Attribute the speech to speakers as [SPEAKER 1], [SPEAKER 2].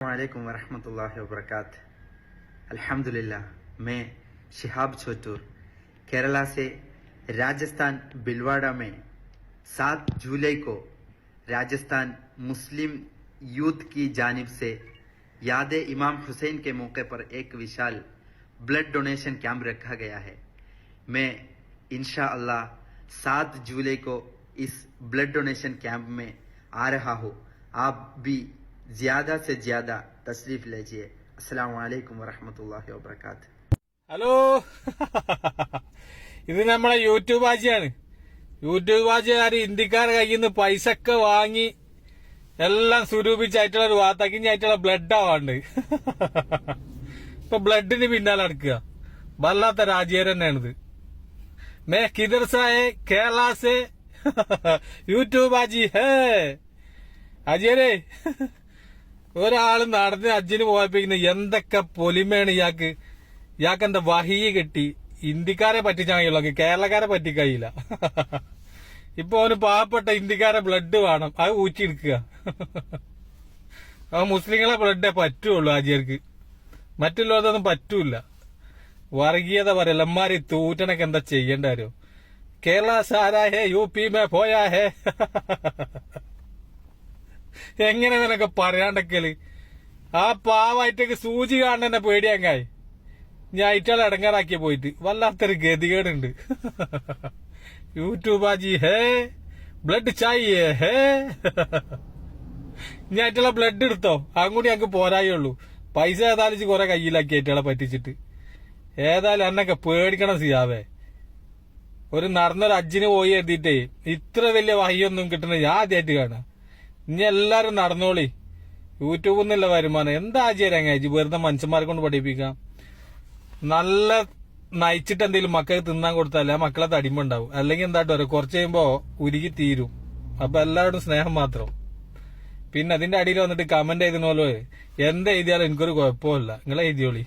[SPEAKER 1] वालेकुम वरहमतुल्लाहि वबरकात अल्हम्दुलिल्लाह मैं शिहाब छोटूर, केरला से राजस्थान बिलवाड़ा में सात जुलाई को राजस्थान मुस्लिम यूथ की जानिब से याद इमाम हुसैन के मौके पर एक विशाल ब्लड डोनेशन कैंप रखा गया है। मैं इंशा अल्लाह सात जुलाई को इस ब्लड डोनेशन कैंप में आ रहा हूँ। आप भी ജ്യാദ സെ ജ്യാദ തസ്രീഫ് ലജിയെ. അസ്സാം വലൈക്കും വറഹമത്തല്ലാഹി വാബർക്കാത്ത്
[SPEAKER 2] ഹലോ. ഇത് നമ്മളെ യൂട്യൂബ് ആജിയാണ് യൂട്യൂബ് ആജിയാർ ഇന്ത്യക്കാരെ കയ്യിൽ നിന്ന് പൈസ ഒക്കെ വാങ്ങി എല്ലാം സ്വരൂപിച്ചായിട്ടുള്ള ഒരു വാത്തക്കിഞ്ഞായിട്ടുള്ള ബ്ലഡ് ആവാണ്ട് ഇപ്പൊ ബ്ലഡിന് പിന്നാലെ നടക്കുക. വല്ലാത്ത രാജ്യർ തന്നെയാണിത് മേ കിദർ സായെ കേരള സേ യൂട്യൂബ് ആജി ഹേ. അജിയരേ ഒരാൾ നടന്ന് അജ്ജിന് പോയപ്പിക്കുന്ന എന്തൊക്കെ പൊലിമയാണ് ഇയാൾക്ക് ഇയാൾക്ക് എന്താ വഹി കെട്ടി? ഇന്ത്യക്കാരെ പറ്റിച്ചാണെങ്കിലോ കേരളക്കാരെ പറ്റിക്കഴിയില്ല ഇപ്പൊ അവന് പാവപ്പെട്ട ഇന്ത്യക്കാരെ ബ്ലഡ് വേണം. അത് ഊറ്റിയെടുക്കുക. ആ മുസ്ലിങ്ങളെ ബ്ലഡേ പറ്റുള്ളൂ ആജിയർക്ക് മറ്റുള്ളതൊന്നും പറ്റൂല വർഗീയത പറയല്ല എമ്മാരി തൂറ്റനൊക്കെ എന്താ ചെയ്യേണ്ട കേരള സാരാ ഹേ യു പി മേ പോയാ ഹേ. എങ്ങനെ നിനക്ക് പറയാണ്ടക്കൽ? ആ പാവായിട്ടേക്ക് സൂചി കാണുന്ന പേടിയാങ്ങായി ഞാൻ ഇറ്റാളെ ഇടങ്ങാറാക്കിയ പോയിട്ട്. വല്ലാത്തൊരു ഗതികേടുണ്ട്. യൂട്യൂബ് ആജി ഹേ? ബ്ലഡ് ചായേ ഹേ? ഞാൻ ഇറ്റാളെ ബ്ലഡ് എടുത്തോ? അങ്ങോട്ട് ഞങ്ങക്ക് പോരായുള്ളൂ പൈസ ഏതായാലും കുറെ കയ്യിലാക്കി ഇറ്റാളെ പറ്റിച്ചിട്ട്. ഏതായാലും എന്നൊക്കെ പേടിക്കണം സിയാവേ. ഒരു നടന്നൊരു അജ്ജിന് പോയി എഴുതിയിട്ടേ ഇത്ര വലിയ വഹിയൊന്നും കിട്ടണ ഞാൻ ആദ്യമായിട്ട് കാണാം. ഇനി എല്ലാരും നടന്നോളി. യൂട്യൂബിൽ നിന്നുള്ള വരുമാനം. എന്താ ആചാരം വെറുതെ മനുഷ്യന്മാരെ കൊണ്ട് പഠിപ്പിക്കാം. നല്ല നയിച്ചിട്ട് എന്തെങ്കിലും മക്കൾക്ക് തിന്നാൻ കൊടുത്താലേ ആ മക്കളെ തടിമ ഉണ്ടാവും. അല്ലെങ്കിൽ എന്താട്ടോ പറയാ കുറച്ച് കഴിയുമ്പോ ഉരുകി തീരും. അപ്പൊ എല്ലാവരോടും സ്നേഹം മാത്രം. പിന്നെ അതിന്റെ അടിയിൽ വന്നിട്ട് കമന്റ് ചെയ്തോലോ എന്ത് എഴുതിയാലും എനിക്കൊരു കുഴപ്പമില്ല നിങ്ങൾ എഴുതിയോളി